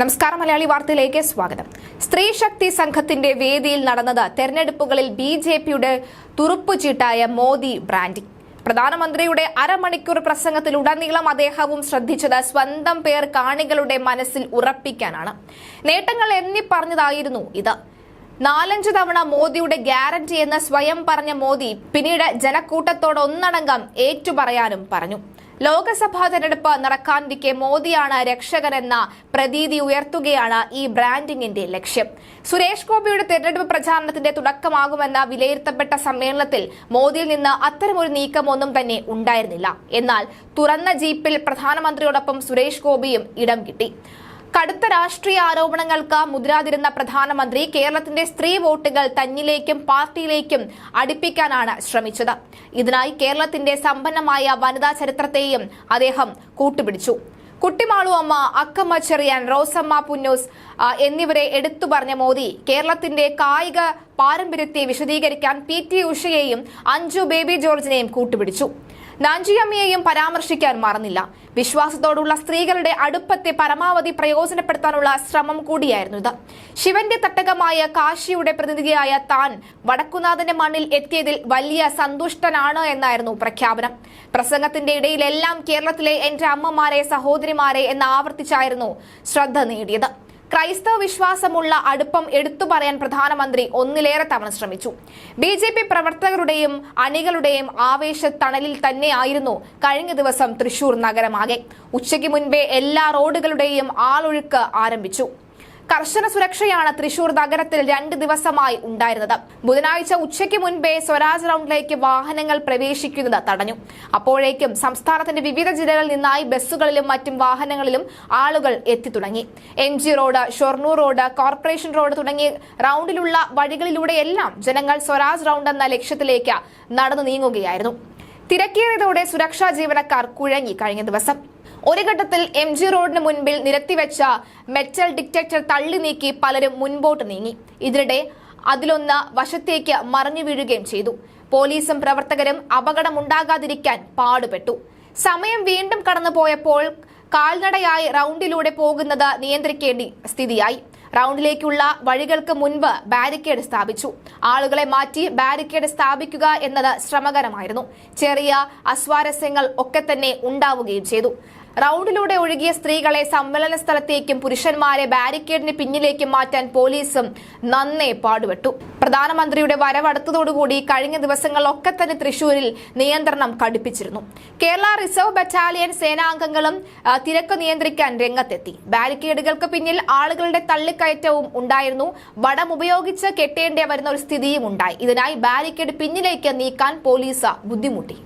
നമസ്കാരം മലയാളി വാർത്തയിലേക്ക് സ്വാഗതം. സ്ത്രീ ശക്തി സംഘത്തിന്റെ വേദിയിൽ നടന്നത് തെരഞ്ഞെടുപ്പുകളിൽ ബി ജെ പിയുടെ തുറുപ്പുചീട്ടായ മോദി ബ്രാൻഡിംഗ് പ്രധാനമന്ത്രിയുടെ അരമണിക്കൂർ പ്രസംഗത്തിലുടനീളം അദ്ദേഹവും ശ്രദ്ധിച്ചത് സ്വന്തം പേർ കാണികളുടെ മനസ്സിൽ ഉറപ്പിക്കാനാണ്. നേട്ടങ്ങൾ എന്നി പറഞ്ഞതായിരുന്നു ഇത്. നാലഞ്ച് തവണ മോദിയുടെ ഗ്യാരണ്ടി എന്ന് സ്വയം പറഞ്ഞ മോദി പിന്നീട് ജനക്കൂട്ടത്തോട് ഒന്നടങ്കം ഏറ്റുപറയാനും പറഞ്ഞു. ലോക്സഭാ തെരഞ്ഞെടുപ്പ് നടക്കാനിരിക്കെ മോദിയാണ് രക്ഷകനെന്ന പ്രതീതി ഉയർത്തുകയാണ് ഈ ബ്രാൻഡിംഗിന്റെ ലക്ഷ്യം. സുരേഷ് ഗോപിയുടെ തെരഞ്ഞെടുപ്പ് പ്രചാരണത്തിന്റെ തുടക്കമാകുമെന്ന വിലയിരുത്തപ്പെട്ട സമ്മേളനത്തിൽ മോദിയിൽ നിന്ന് അത്തരമൊരു നീക്കമൊന്നും തന്നെ ഉണ്ടായിരുന്നില്ല. എന്നാൽ തുറന്ന ജീപ്പിൽ പ്രധാനമന്ത്രിയോടൊപ്പം സുരേഷ് ഗോപിയും ഇടം കിട്ടി. കടുത്ത രാഷ്ട്രീയ ആരോപണങ്ങൾക്ക് മുതിരാതിരുന്ന പ്രധാനമന്ത്രി കേരളത്തിന്റെ സ്ത്രീ വോട്ടുകൾ തന്നിലേക്കും പാർട്ടിയിലേക്കും അടുപ്പിക്കാനാണ് ശ്രമിച്ചത്. ഇതിനായി കേരളത്തിന്റെ സമ്പന്നമായ വനിതാ ചരിത്രത്തെയും അദ്ദേഹം കൂട്ടുപിടിച്ചു. കുട്ടിമാളു അമ്മ അക്കമ്മ ചെറിയാൻ റോസമ്മ പുന്നൂസ് എന്നിവരെ എടുത്തു പറഞ്ഞ മോദി കേരളത്തിന്റെ കായിക പാരമ്പര്യത്തെ വിശദീകരിക്കാൻ പി ടി ഉഷയെയും അഞ്ജു ബേബി ജോർജിനെയും കൂട്ടുപിടിച്ചു. നാഞ്ചിയമ്മയെയും പരാമർശിക്കാൻ മറന്നില്ല. വിശ്വാസത്തോടുള്ള സ്ത്രീകളുടെ അടുപ്പത്തെ പരമാവധി പ്രയോജനപ്പെടുത്താനുള്ള ശ്രമം കൂടിയായിരുന്നു ഇത്. ശിവന്റെ തട്ടകമായ കാശിയുടെ പ്രതിനിധിയായ താൻ വടക്കുനാഥന്റെ മണ്ണിൽ എത്തിയതിൽ വലിയ സന്തുഷ്ടനാണ് എന്നായിരുന്നു പ്രഖ്യാപനം. പ്രസംഗത്തിന്റെ ഇടയിലെല്ലാം കേരളത്തിലെ എന്റെ അമ്മമാരെ സഹോദരിമാരെ എന്ന് ആവർത്തിച്ചായിരുന്നു ശ്രദ്ധ നേടിയത്. ക്രൈസ്തവ വിശ്വാസമുള്ള അടുപ്പം എടുത്തു പറയാൻ പ്രധാനമന്ത്രി ഒന്നിലേറെ തവണ ശ്രമിച്ചു. ബി ജെ പി പ്രവർത്തകരുടെയും അണികളുടെയും ആവേശ തണലിൽ തന്നെയായിരുന്നു കഴിഞ്ഞ ദിവസം തൃശൂർ നഗരമാകെ. ഉച്ചയ്ക്ക് മുൻപേ എല്ലാ റോഡുകളുടെയും ആളൊഴുക്ക് ആരംഭിച്ചു. കർശന സുരക്ഷയാണ് തൃശൂർ നഗരത്തിൽ രണ്ട് ദിവസമായി ഉണ്ടായിരുന്നത്. ബുധനാഴ്ച ഉച്ചയ്ക്ക് മുൻപേ സ്വരാജ് റൗണ്ടിലേക്ക് വാഹനങ്ങൾ പ്രവേശിക്കുന്നത് തടഞ്ഞു. അപ്പോഴേക്കും സംസ്ഥാനത്തിന്റെ വിവിധ ജില്ലകളിൽ നിന്നായി ബസ്സുകളിലും മറ്റും വാഹനങ്ങളിലും ആളുകൾ എത്തിത്തുടങ്ങി. M G road Shoranur road corporation road തുടങ്ങി റൗണ്ടിലുള്ള വഴികളിലൂടെയെല്ലാം ജനങ്ങൾ സ്വരാജ് റൗണ്ട് എന്ന ലക്ഷ്യത്തിലേക്ക് നടന്നു നീങ്ങുകയായിരുന്നു. തിരക്കേറിയതോടെ സുരക്ഷാ ജീവനക്കാർ കുഴങ്ങി കഴിഞ്ഞ ദിവസം. ഒരു ഘട്ടത്തിൽ എം ജി റോഡിന് മുൻപിൽ നിരത്തിവെച്ച മെറ്റൽ ഡിറ്റക്ടർ തള്ളി നീക്കി പലരും മുൻപോട്ട് നീങ്ങി. ഇതിനിടെ അതിലൊന്ന് വശത്തേക്ക് മറിഞ്ഞു വീഴുകയും ചെയ്തു. പോലീസും പ്രവർത്തകരും അപകടമുണ്ടാകാതിരിക്കാൻ പാടുപെട്ടു. സമയം വീണ്ടും കടന്നുപോയപ്പോൾ കാൽനടയായി റൗണ്ടിലൂടെ പോകുന്നത് നിയന്ത്രിക്കേണ്ടി സ്ഥിതിയായി. റൗണ്ടിലേക്കുള്ള വഴികൾക്ക് മുൻപ് ബാരിക്കേഡ് സ്ഥാപിച്ചു. ആളുകളെ മാറ്റി ബാരിക്കേഡ് സ്ഥാപിക്കുക എന്നത് ശ്രമകരമായിരുന്നു. ചെറിയ അസ്വാരസ്യങ്ങൾ ഒക്കെ തന്നെ ഉണ്ടാവുകയും ചെയ്തു. റൗണ്ടിലൂടെ ഒഴുകിയ സ്ത്രീകളെ സമ്മേളന സ്ഥലത്തേക്കും പുരുഷന്മാരെ ബാരിക്കേഡിന് പിന്നിലേക്കും മാറ്റാൻ പോലീസും നന്നേ പാടുപെട്ടു. പ്രധാനമന്ത്രിയുടെ വരവടുത്തതോടുകൂടി കഴിഞ്ഞ ദിവസങ്ങളിലൊക്കെ തന്നെ തൃശൂരിൽ നിയന്ത്രണം കടുപ്പിച്ചിരുന്നു. കേരള റിസർവ് ബറ്റാലിയൻ സേനാംഗങ്ങളും തിരക്ക് നിയന്ത്രിക്കാൻ രംഗത്തെത്തി. ബാരിക്കേഡുകൾക്ക് പിന്നിൽ ആളുകളുടെ തള്ളിക്കയറ്റവും ഉണ്ടായിരുന്നു. വടം ഉപയോഗിച്ച് കെട്ടേണ്ടി വരുന്ന ഒരു സ്ഥിതിയും ഉണ്ടായി. ഇതിനായി ബാരിക്കേഡ് പിന്നിലേക്ക് നീക്കാൻ പോലീസ് ബുദ്ധിമുട്ടി.